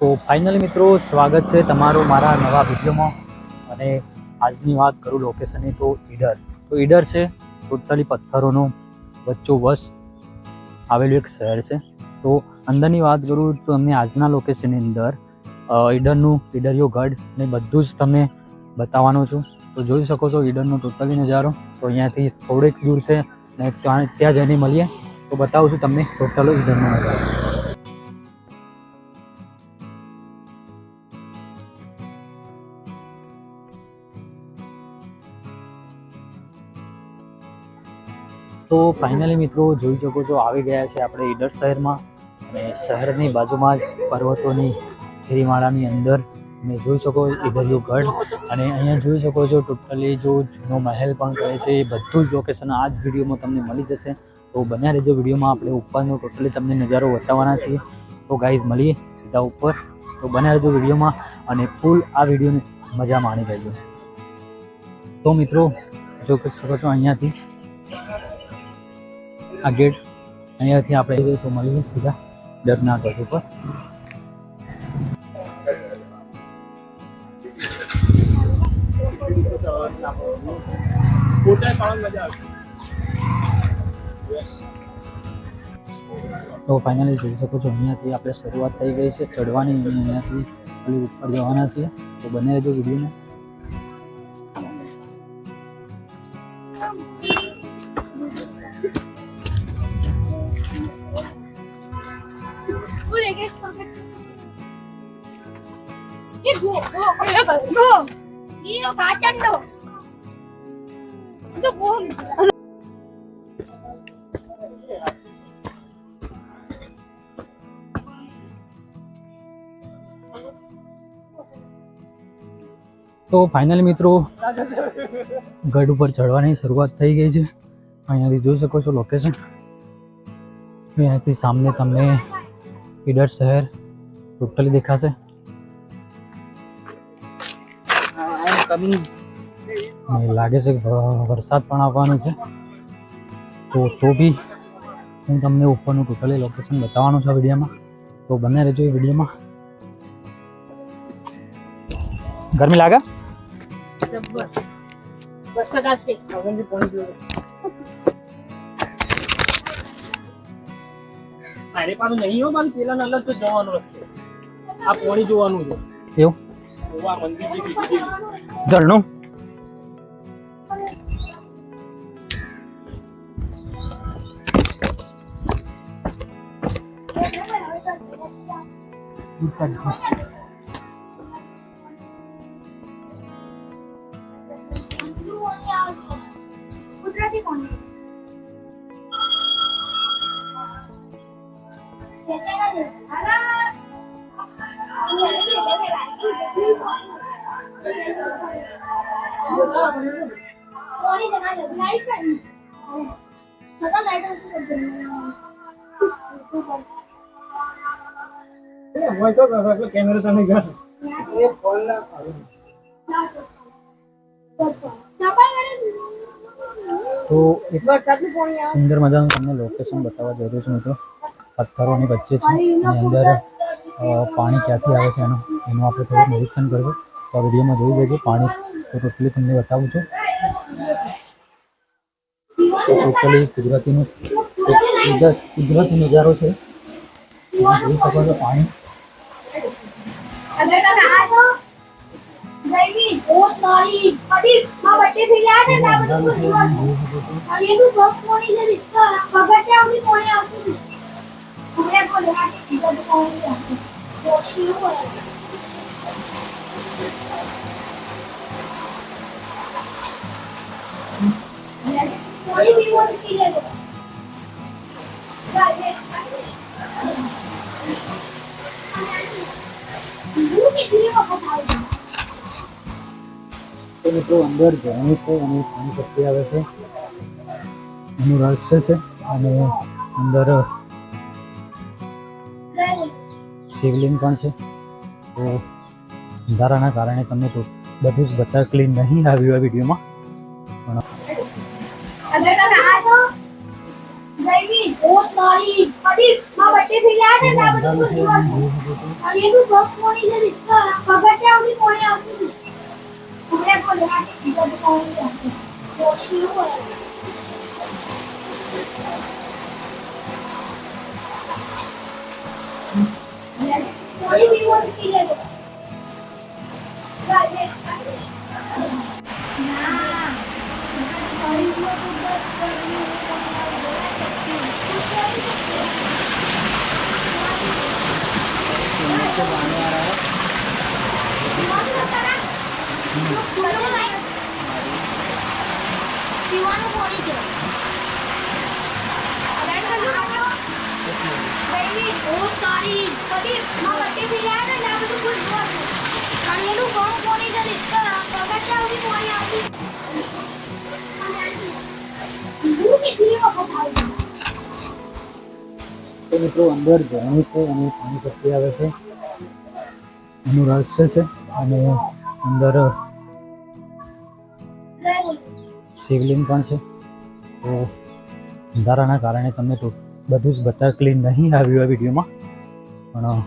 તો ફાઇનલી મિત્રો, સ્વાગત છે તમારું મારા નવા વિડીયોમાં. અને આજની વાત કરું લોકેશનની તો ઈડર. તો ઈડર છે ટોટલી પથ્થરોનું વચ્ચોવશ આવેલું એક શહેર છે. તો અંદરની વાત કરું તો તમને આજના લોકેશનની અંદર ઈડરનું ઈડરિયો ગઢ ને બધું જ તમને બતાવવાનું છું. તો જોઈ શકો છો ઈડરનો ટોટલી નજારો. તો અહીંયાથી થોડેક દૂર છે ને ત્યાં ત્યાં જઈને મળીએ. તો બતાવું છું તમને ટોટલો ઈડરનો નજારો. તો ફાઇનલી મિત્રો જોઈ શકો છો, આવી ગયા છે આપણે ઈડર શહેરમાં અને શહેરની બાજુમાં જ પર્વતોની ફેરીમાળાની અંદર તમે જોઈ શકો ઈડરિયો ગઢ અને અહીંયા જોઈ શકો છો ટોટલી જો જૂનો મહેલ પણ કહે છે, એ બધું જ લોકેશન આ જ વિડીયોમાં તમને મળી જશે. તો બન્યા રહેજો વિડીયોમાં, આપણે ઉપરનો ટોટલી તમને નજારો બતાવવાના છીએ. તો ગાઈઝ મળીએ સીધા ઉપર. તો બન્યા રહેજો વિડીયોમાં અને ફૂલ આ વિડીયોને મજા માણી રહેજો તો મિત્રો, જોઈ શકો છો અહીંયાથી આ ગેટ અહીંયાથી આપણે તો મળીએ સીધા ડરના ગઢ ઉપર. તો ફાઇનલી જોઈ શકો છો, અહીંયાથી આપણે શરૂઆત થઈ ગઈ છે ચડવાની અહીંયાથી ખાલી ઉપર જવાના છીએ. તો બને રહેજો વિડીયોમાં. તો ફાઇનલી મિત્રો, ગઢ ઉપર ચડવાની શરૂઆત થઈ ગઈ છે. અહીંયાથી જોઈ શકો છો લોકેશન અહીંયાથી સામને તમને ઈડર શહેર ટોટલી દેખાશે મને લાગે છે કે વરસાદ પણ આવવાનો છે તો તો બી હું તમને ઉપરનું ટોટલી લોકેશન બતાવવાનું છે વિડીયોમાં. તો બને રહેજો એ વિડીયોમાં. ગરમી લાગે? અરે પાછું નહીં હો મારું પેલા અલગ તો જવાનું છે આ પોણી જોવાનું છે. એવું? જોવા મંદિર જે બીજી ઝરણું કુદરતી કોણ તો એક સુંદર મજાનું તમને લોકેશન બતાવવા જઈ છું મિત્રો. પથ્થરોની વચ્ચે છે. અંદર પાણી ક્યાંથી આવે છે એનું? એનું આપણે થોડું નિરીક્ષણ કરવું. તો આ વિડીયોમાં જોઈ લેજો. પાણી તો ટોટલી તમને બતાવું છું. તો ટોટલી કુદરતીનું કુદરતી નજારો છે. તમે જોઈ શકો છો પાણી. છો અંદર ઝરણું છે અને પાણી શક્તિ આવે છે, એનું રહસ્ય છે અને અંદર શિવલિંગ પણ છે. તો અંધારાના કારણે તમને તો બધું જ બધા ક્લીન નહીં આવ્યું આ વિડીયોમાં. પણ પીવાનું સારી કદી માં આવે ને આ બધું ફૂલ જોવાનું તો મિત્રો અંદર જવાનું છે અને પાણી પરથી આવે છે. એનું રહસ્ય છે. અને અંદર શિવલિંગ પણ છે. તો અંધારાના કારણે તમને તો બધું જ બતાકલી નહીં આવ્યું આ વિડીયોમાં. પણ